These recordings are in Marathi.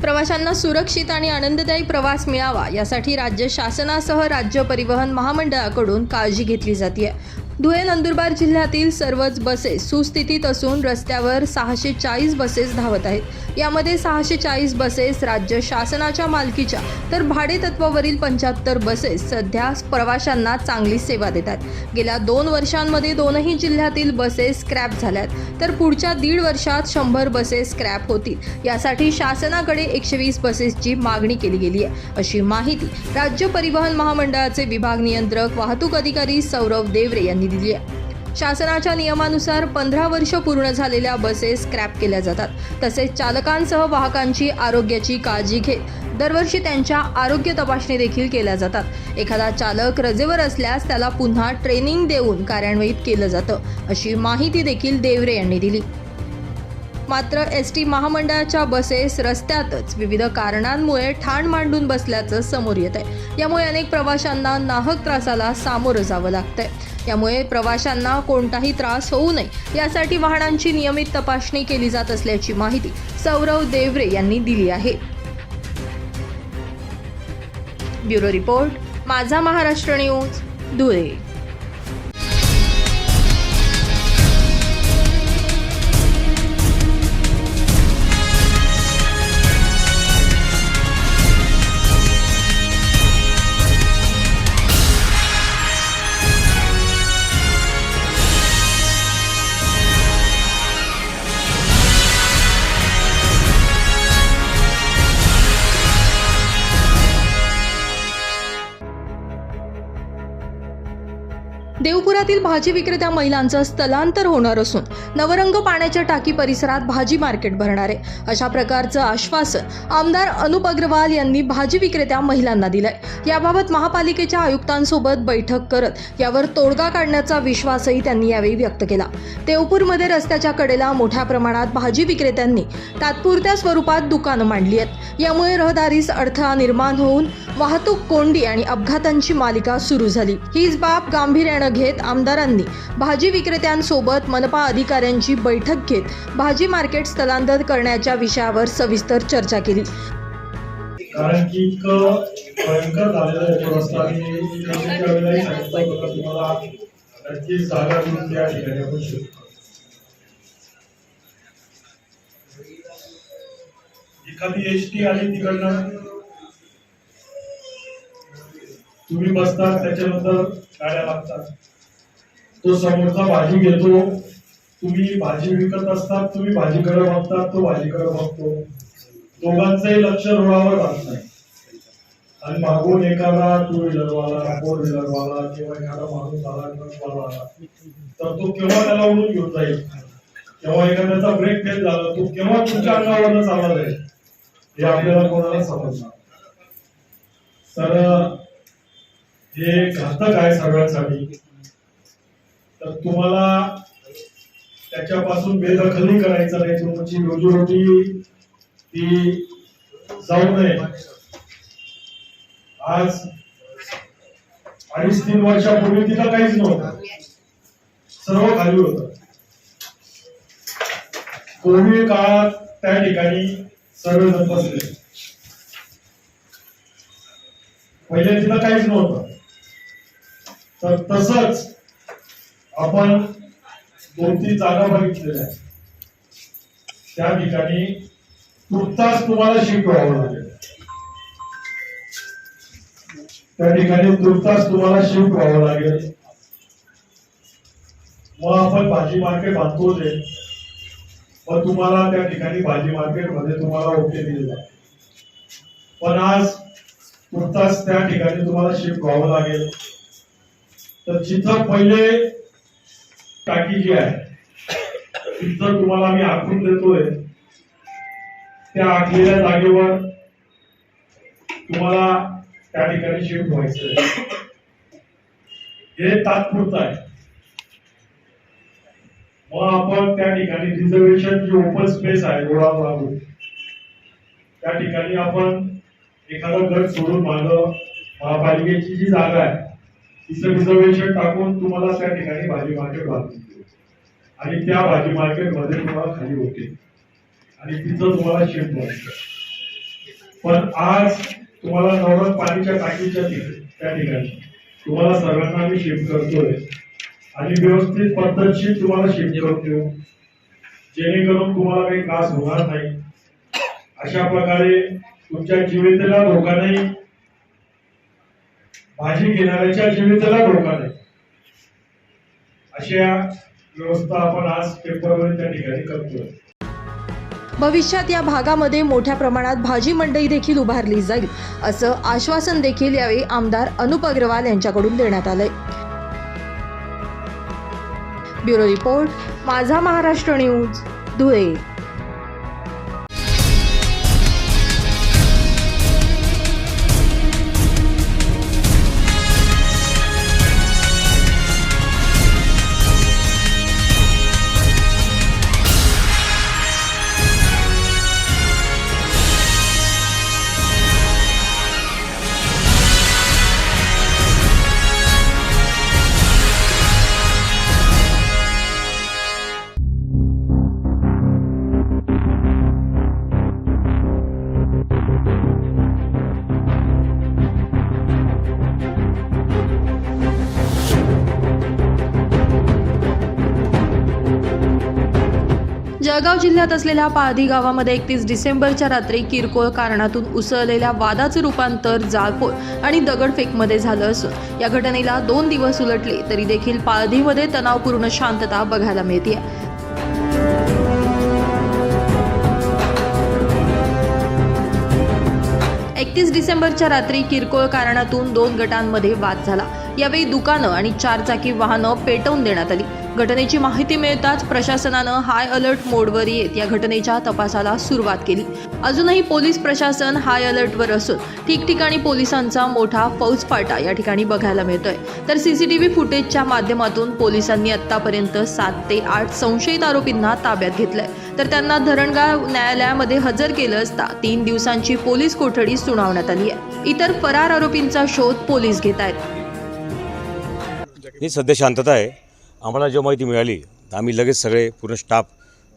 प्रवाशांना सुरक्षित आणि आनंददायी प्रवास मिळावा यासाठी राज्य शासनासह राज्य परिवहन महामंडळाकडून काळजी घेतली जाते धुळे नंदुरबार जिल्ह्यातील सर्वच बसेस सुस्थितीत असून रस्त्यावर सहाशे चाळीस बसेस धावत आहेत. यामध्ये सहाशे चाळीस बसेस राज्य शासनाच्या मालकीच्या तर भाडे तत्वावरील पंच्याहत्तर बसेस सध्या प्रवाशांना चांगली सेवा देतात. गेल्या दोन वर्षांमध्ये दोनही जिल्ह्यातील बसेस स्क्रॅप झाल्यात. तर पुढच्या दीड वर्षात शंभर बसेस स्क्रॅप होतील. यासाठी शासनाकडे एकशे वीस बसेसची मागणी केली गेली आहे. अशी माहिती राज्य परिवहन महामंडळाचे विभाग नियंत्रक वाहतूक अधिकारी सौरव देवरे यांनी दिली आहे. शासनाच्या नियमानुसार पंधरा वर्ष पूर्ण झालेल्या बसेस स्क्रॅप केल्या जातात. तसेच चालकांसह वाहकांची आरोग्याची काळजी घेत दरवर्षी त्यांच्या आरोग्य तपासणी देखील केल्या जातात. एखादा चालक रजेवर असल्यास त्याला पुन्हा ट्रेनिंग देऊन कार्यान्वित केलं जातं अशी माहिती देखील देवरे यांनी दिली. मात्र एस टी महामंडळाच्या बसेस रस्त्यातच विविध कारणांमुळे ठाण मांडून बसल्याचं समोर येत आहे यामुळे अनेक प्रवाशांना नाहक त्रासाला सामोरं जावं लागतंय. यामुळे प्रवाशांना कोणताही त्रास होऊ नये. यासाठी वाहनांची नियमित तपासणी केली जात असल्याची माहिती सौरव देवरे यांनी दिली आहे. ब्युरो रिपोर्ट माझा महाराष्ट्र न्यूज धुळे. शहरातील भाजी विक्रेत्या महिलांचं स्थलांतर होणार असून नवरंग पाण्याच्या टाकी परिसरात भाजी मार्केट भरणार आहे. अशा प्रकारचं आश्वासन आमदार अनुप अग्रवाल यांनी भाजी विक्रेत्या महिलांना दिलंय. याबाबत महापालिकेच्या आयुक्तांसोबत बैठक करत यावर तोडगा काढण्याचा विश्वासही त्यांनी यावेळी व्यक्त केला. देवपूरमध्ये रस्त्याच्या कडेला मोठ्या प्रमाणात भाजी विक्रेत्यांनी तात्पुरत्या स्वरूपात दुकानं मांडली आहेत. यामुळे रहदारीस अडथळा निर्माण होऊन वाहतूक कोंडी आणि अपघातांची मालिका सुरू झाली. हीच बाब गांभीर्यानं घेत आमदारांनी भाजी विक्रेत्यांसोबत मनपा अधिकाऱ्यांची बैठक घेत भाजी मार्केट स्थलांतर करण्याच्या विषयावर सविस्तर चर्चा केली कारण की इतकं भयंकर झालेलं आहे रस्ता आणि त्या वेळेलाही सांगितलं होतं तुम्हाला नक्की जागा देऊन त्या ठिकाणी आपण शोधू. एखादी एस टी आली तिकडनं तुम्ही बसता त्याच्यानंतर गाड्या लागतात तो समोरचा भाजी घेतो तुम्ही भाजी विकत असतात तुम्ही भाजीकडे बघतात तो भाजीकडे बघतो. दोघांचंही लक्ष रोडावर राहत नाही. आणि मागून एखादा टू व्हीलर वाला फोर किंवा एखादा माणूस आला ट्रकवाला आला तर तो केव्हा त्याला उडून घेऊन जाईल? केव्हा एखाद्याचा ब्रेक फेल झाला तो केव्हा तुमच्या अंगावरनं चालला जाईल? हे आपल्याला कोणाला समजणार? तर हे घातक आहे सगळ्यांसाठी. तर तुम्हाला त्याच्यापासून बेदखलही करायचं नाही. तुमची रोजीरोटी ती जाऊ नये. आज अडीच तीन वर्षापूर्वी तिला काहीच नव्हतं. सर्व खाली होत. कोविड काळात त्या ठिकाणी सर्वजण बसले. पहिले तिला काहीच नव्हतं. तर तसंच आपण दोन तीन जागा बघितलेल्या आहेत त्या ठिकाणी तुर्तास तुम्हाला शिफ्ट व्हावं लागेल त्या ठिकाणी तुर्तास तुम्हाला शिफ्ट व्हावं लागेल मग आपण भाजी मार्केट बांधतो जे मग तुम्हाला त्या ठिकाणी भाजी मार्केटमध्ये तुम्हाला ओके दिले जाते. पण आज तुर्तास त्या ठिकाणी तुम्हाला शिफ्ट व्हावं लागेल. तर जिथं पहिले टाकी जी आहे तिथं तुम्हाला मी आखून देतोय. त्या आखलेल्या जागेवर तुम्हाला त्या ठिकाणी शिफ्ट व्हायचं हे तात्पुरतं आहे. मग आपण त्या ठिकाणी रिझर्वेशन जी ओपन स्पेस आहे रोडावर लागून त्या ठिकाणी आपण एखादा गट सोडून माग महापालिकेची जी जागा आहे तिथं रिझर्वेशन टाकून तुम्हाला त्या ठिकाणी भाजी मार्केट बांधून आणि त्या भाजी मार्केटमध्ये तुम्हाला खाली होते आणि तिथं तुम्हाला शेत व्हायचं पण आज तुम्हाला नवरात पाणीच्या टाकीच्या त्या ठिकाणी. तुम्हाला सर्वांना आम्ही शिफ्ट करतोय. आणि व्यवस्थित पद्धतशीर तुम्हाला शिफ्ट करतो जेणेकरून तुम्हाला काही त्रास होणार नाही. अशा प्रकारे तुमच्या जीवितला धोका नाही भाजी घेणाऱ्याच्या जीवितला धोका नाही. अशा व्यवस्था आपण आज पेपरवर त्या ठिकाणी करतोय. भविष्यात या भागामध्ये मोठ्या प्रमाणात भाजी मंडई देखील उभारली जाईल असं आश्वासन देखील यावेळी आमदार अनुप अग्रवाल यांच्याकडून देण्यात आलंय. ब्युरो रिपोर्ट माझा महाराष्ट्र न्यूज धुळे. जळगाव जिल्ह्यात असलेल्या पाळधी गावामध्ये एकतीस डिसेंबरच्या रात्री किरकोळ कारणातून उसळलेल्या वादाचं रूपांतर जाळपोळ आणि दगडफेकमध्ये झालं असून या घटनेला दोन दिवस उलटले तरी देखील पाळधीमध्ये तणावपूर्ण शांतता बघायला मिळते एकतीस डिसेंबरच्या रात्री किरकोळ कारणातून दोन गटांमध्ये वाद झाला. यावेळी दुकानं आणि चारचाकी वाहनं पेटवून देण्यात आली. घटनेची माहिती मिळताच प्रशासनानं हाय अलर्ट मोडवर येत या घटनेच्या तपासाला सुरुवात केली. अजूनही पोलीस प्रशासन हाय अलर्टवर असून ठिकठिकाणी पोलिसांचा मोठा फौजफाटा या ठिकाणी बघायला मिळतोय. तर सीसीटीव्ही फुटेजच्या माध्यमातून पोलिसांनी आतापर्यंत सात ते आठ संशयित आरोपींना ताब्यात घेतलंय. तर त्यांना धरणगाव न्यायालयामध्ये हजर केलं असता तीन दिवसांची पोलीस कोठडी सुनावण्यात आली आहे. इतर फरार आरोपींचा शोध पोलीस घेत आहेत. ही सध्या शांतता आहे. आम्हाला जेव्हा माहिती मिळाली तर आम्ही लगेच सगळे पूर्ण स्टाफ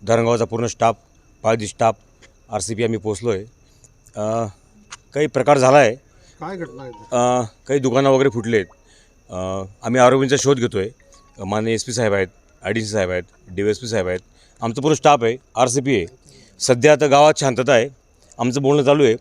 धरणगावचा पूर्ण staff Paldi staff R C P आम्ही पोचलो आहे काही प्रकार झाला आहे काय घटना आहे? काही दुकानं वगैरे फुटले आहेत आम्ही आरोपींचा शोध घेतो आहे माननीय एस पी साहेब आहेत आय डी सी साहेब आहेत डी एस पी साहेब आहेत. आमचं पूर्ण स्टाफ आहे आर सी पी आहे. सध्या आता गावात शांतता आहे. आमचं बोलणं चालू आहे.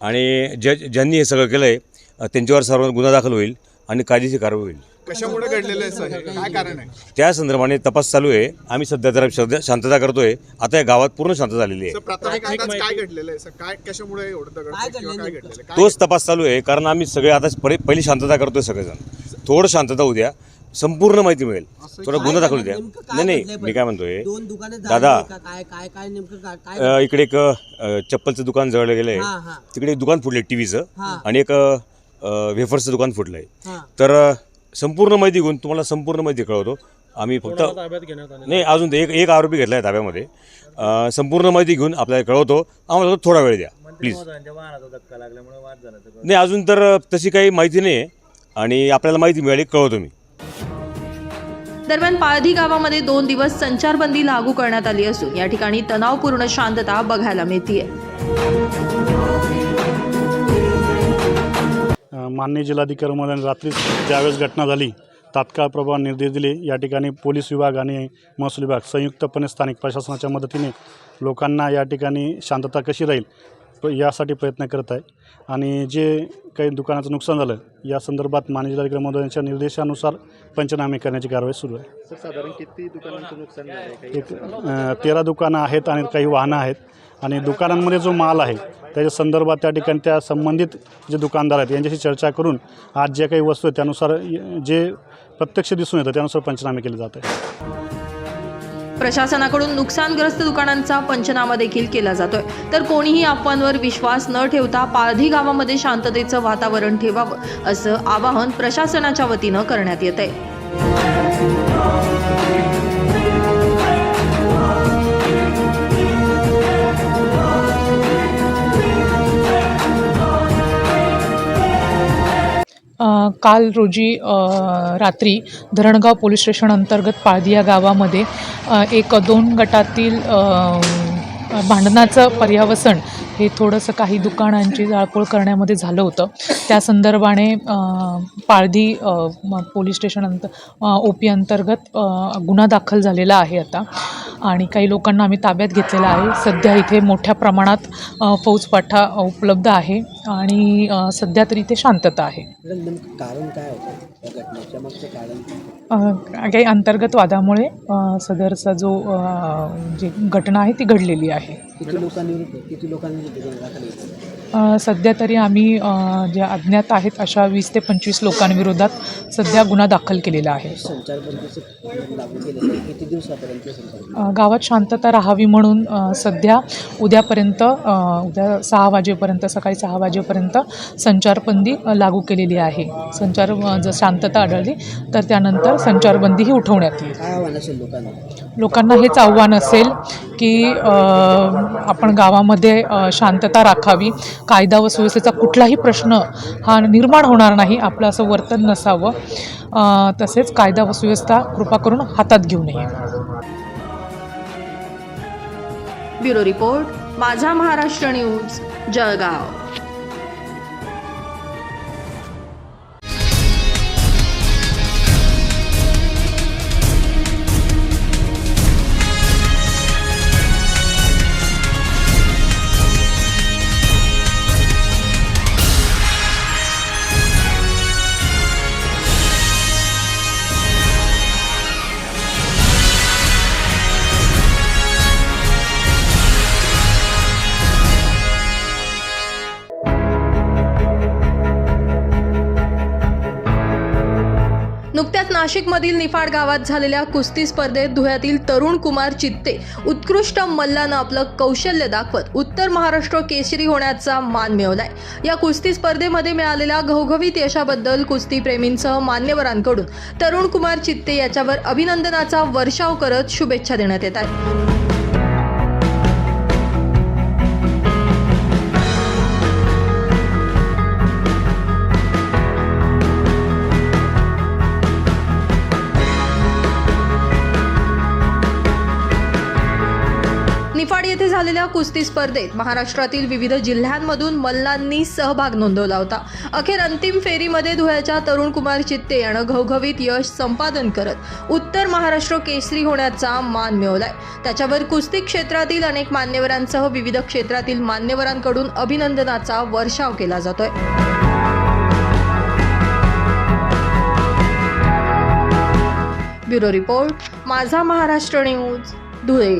आणि ज्या ज्यांनी हे सगळं केलं आहे त्यांच्यावर सर्व गुन्हा दाखल होईल आणि कायदेशीर कारवाई होईल. कशामुळे घडलेलं आहे सर? हे? काय कारण आहे? त्या संदर्भाने तपास चालू आहे. आम्ही सध्या जरा सध्या शांतता करतोय. आता या गावात पूर्ण शांतता झालेली सर आहे प्राथमिक अंदाज काय घडलेलं आहे? सर काय कशामुळे एवढं दगड किंवा काय घडलेलं आहे? काय तोच तपास चालू आहे कारण आम्ही सगळे आता परि- पहिली शांतता करतोय सगळेजण. थोडं शांतता होऊ द्या. संपूर्ण माहिती मिळेल. थोडा गुन्हा दाखल होऊ द्या. नाही नाही मी काय म्हणतोय दोन दुकाने दादा. का? काय काय काय नेमकं काय काय अ, इकडे एक अ, चप्पलचं दुकान जळलं गेलं हा, आहे. तिकडे एक दुकान फुटलं आहे टी व्हीचं हा. आणि एक अ, वेफर्सचं दुकान फुटलं आहे हा. तर अ, संपूर्ण माहिती घेऊन तुम्हाला संपूर्ण माहिती कळवतो. आम्ही फक्त नाही अजून एक एक आरोपी घेतला आहे ताब्यामध्ये. अ, संपूर्ण माहिती घेऊन आपल्याला कळवतो. आम्हाला फक्त थोडा वेळ द्या प्लीज. नाही अजून तर तशी काही माहिती नाही आहे आणि आपल्याला माहिती मिळाली कळवतो मी. दरम्यान पाळधी गावामध्ये दोन दिवस संचारबंदी लागू करण्यात आली असून या ठिकाणी तणावपूर्ण शांतता बघायला मिळतीये. माननीय जिल्हाधिकारी महोदयांनी रात्री ज्यावेळेस घटना झाली तात्काळ प्रभाव निर्देश दिले. या ठिकाणी पोलीस विभाग आणि महसूल विभाग संयुक्तपणे स्थानिक प्रशासनाच्या मदतीने लोकांना या ठिकाणी शांतता कशी राहील यासाठी प्रयत्न करत आहे. आणि जे काही दुकानाचं नुकसान झालं या संदर्भात माननीय जिल्हाधिकारी महोदयांच्या निर्देशानुसार पंचनामे करण्याची कारवाई सुरू आहे. साधारण किती दुकानांचं नुकसान एक तेरा दुकानं आहेत आणि काही वाहनं आहेत. आणि दुकानांमध्ये जो माल आहे त्याच्या संदर्भात त्या ठिकाणी त्या संबंधित जे दुकानदार आहेत यांच्याशी चर्चा करून आज ज्या काही वस्तू आहेत त्यानुसार जे प्रत्यक्ष दिसून येतं त्यानुसार पंचनामे केले जात आहे प्रशासनाकडून नुकसानग्रस्त दुकानांचा पंचनामा देखील केला जातोय. तर कोणीही अफवांवर विश्वास न ठेवता पाळधी गावामध्ये शांततेचं वातावरण ठेवावं असं आवाहन प्रशासनाच्या वतीनं करण्यात येत आहे काल रोजी रात्री धरणगाव पोलीस स्टेशन अंतर्गत पाळदी या गावामध्ये एक दोन गटातील भांडणाचं पर्यावसन हे थोडंसं काही दुकानांची जाळपोळ करण्यामध्ये झालं होतं. त्या संदर्भाने पाळधी पोलीस स्टेशन अंत ओ पी अंतर्गत गुन्हा दाखल झालेला आहे आता. आणि काही लोकांना आम्ही ताब्यात घेतलेला आहे. सध्या इथे मोठ्या प्रमाणात फौजपाठा उपलब्ध आहे आणि सध्या तरी इथे शांतता आहे. कारण काय होतं? काही अंतर्गत वादामुळे सदरचा जो जी घटना आहे ती घडलेली आहे. किती लोकांविरुद्ध? किती लोकांविरुद्ध सध्या तरी आम्ही ज्या अज्ञात आहेत अशा वीस ते पंचवीस लोकांविरोधात सध्या गुन्हा दाखल केलेला आहे. गावात शांतता राहावी म्हणून सध्या उद्यापर्यंत उद्या सहा वाजेपर्यंत सकाळी सहा वाजेपर्यंत संचारबंदी लागू केलेली आहे. संचार जर शांतता आढळली तर त्यानंतर संचारबंदीही उठवण्यात येईल. लोकांना हेच आव्हान असेल की आपण गावामध्ये शांतता राखावी. कायदा व सुव्यवस्थेचा कुठलाही प्रश्न हा निर्माण होणार नाही आपलं असं वर्तन नसावं. तसेच कायदा व सुव्यवस्था कृपा करून हातात घेऊ नये. ब्युरो रिपोर्ट माझा महाराष्ट्र न्यूज जळगाव. नाशिकमधील निफाड गावात झालेल्या कुस्ती स्पर्धेत धुळ्यातील तरुण कुमार चित्ते उत्कृष्ट मल्लानं आपलं कौशल्य दाखवत उत्तर महाराष्ट्र केसरी होण्याचा मान मिळवलाय. या कुस्ती स्पर्धेमध्ये मिळालेल्या घवघवीत यशाबद्दल कुस्तीप्रेमींसह मान्यवरांकडून तरुण कुमार चित्ते याच्यावर अभिनंदनाचा वर्षाव करत शुभेच्छा देण्यात येत आहेत. निफाड येथे झालेल्या कुस्ती स्पर्धेत महाराष्ट्रातील विविध जिल्ह्यांमधून मल्लांनी सहभाग नोंदवला होता. अखेर अंतिम फेरीमध्ये धुळ्याच्या तरुण कुमार चित्ते यानं घवघवीत यश संपादन करत उत्तर महाराष्ट्र केसरी होण्याचा मान मिळवलाय. त्याच्यावर कुस्ती क्षेत्रातील अनेक मान्यवरांसह विविध क्षेत्रातील मान्यवरांकडून अभिनंदनाचा वर्षाव केला जातोय. ब्युरो रिपोर्ट माझा महाराष्ट्र न्यूज धुळे.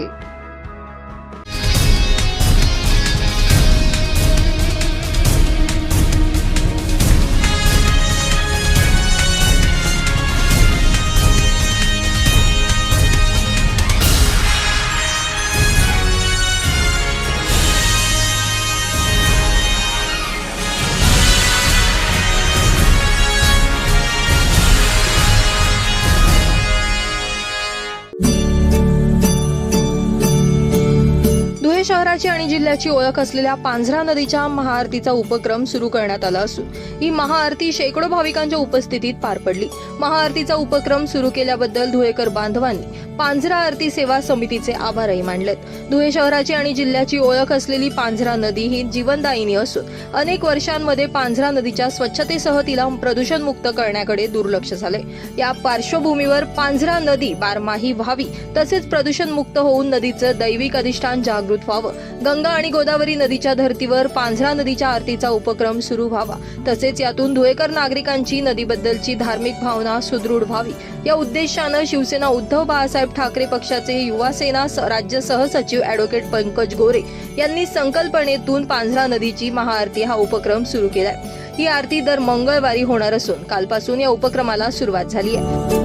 शहराची आणि जिल्ह्याची ओळख असलेल्या पांझरा नदीच्या महाआरतीचा उपक्रम सुरू करण्यात आला असून ही महाआरती शेकडो भाविकांच्या उपस्थितीत पार पडली. महाआरतीचा उपक्रम सुरू केल्याबद्दल धुळेकर बांधवांनी पांझरा आरती सेवा समितीचे आभारही मानलेत. धुळे शहराची आणि जिल्ह्याची ओळख असलेली पांझरा नदी ही जीवनदायिनी असून अनेक वर्षांमध्ये पांझरा नदीच्या स्वच्छतेसह तिला प्रदूषणमुक्त करण्याकडे दुर्लक्ष झाले. या पार्श्वभूमीवर पांझरा नदी बारमाही व्हावी तसेच प्रदूषणमुक्त होऊन नदीचं दैविक अधिष्ठान जागृत व्हावं. गंगा आणि गोदावरी नदीच्या धर्तीवर पांझरा नदीच्या आरतीचा उपक्रम सुरू व्हावा. तसेच यातून धुळेकर नागरिकांची नदीबद्दलची धार्मिक भावना सुदृढ व्हावी. या उद्देशानं शिवसेना उद्धव बाळासाहेब ठाकरे पक्षाचे युवा सेना राज्य सहसचिव अॅडव्होकेट पंकज गोरे यांनी संकल्पनेतून पांझरा नदीची महाआरती हा उपक्रम सुरू केलाय. ही आरती दर मंगळवारी होणार असून कालपासून या उपक्रमाला सुरुवात झाली आहे.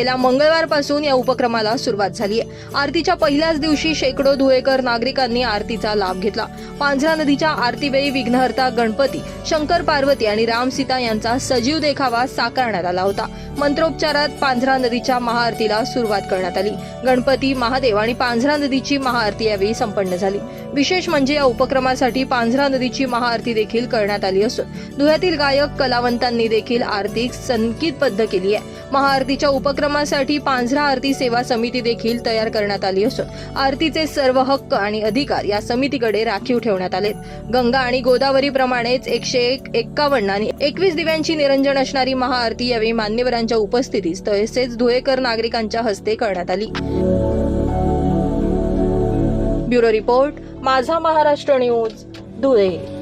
गेल्या मंगळवारपासून या उपक्रमाला सुरुवात झाली आहे. आरतीच्या पहिल्याच दिवशी शेकडो धुळेकर नागरिकांनी आरतीचा लाभ घेतला. पांझरा नदीच्या आरतीवेळी विघ्नहर्ता गणपती शंकर पार्वती आणि राम सीता यांचा सजीव देखावा साकारण्यात आला होता. मंत्रोपचारात पांझरा नदीच्या महाआरतीला सुरुवात करण्यात आली. गणपती महादेव आणि पांझरा नदीची महाआरती यावेळी संपन्न झाली. विशेष म्हणजे या उपक्रमासाठी पांझरा नदीची महाआरती देखील करण्यात आली असून धुळ्यातील गायक कलावंतांनी देखील आरती संकित बद्ध केली आहे. महाआरतीच्या उपक्रम कार्यक्रमासाठी पांझरा आरती सेवा समिती देखील तयार करण्यात आली असून आरतीचे सर्व हक्क आणि अधिकार या समितीकडे राखीव ठेवण्यात आले गंगा आणि गोदावरी प्रमाणेच एकशे एक एक्कावन्न आणि एकवीस दिव्यांची निरंजन असणारी महाआरती यावेळी मान्यवरांच्या उपस्थितीत तसेच धुळेकर नागरिकांच्या हस्ते करण्यात आली. ब्युरो रिपोर्ट माझा महाराष्ट्र न्यूज धुळे.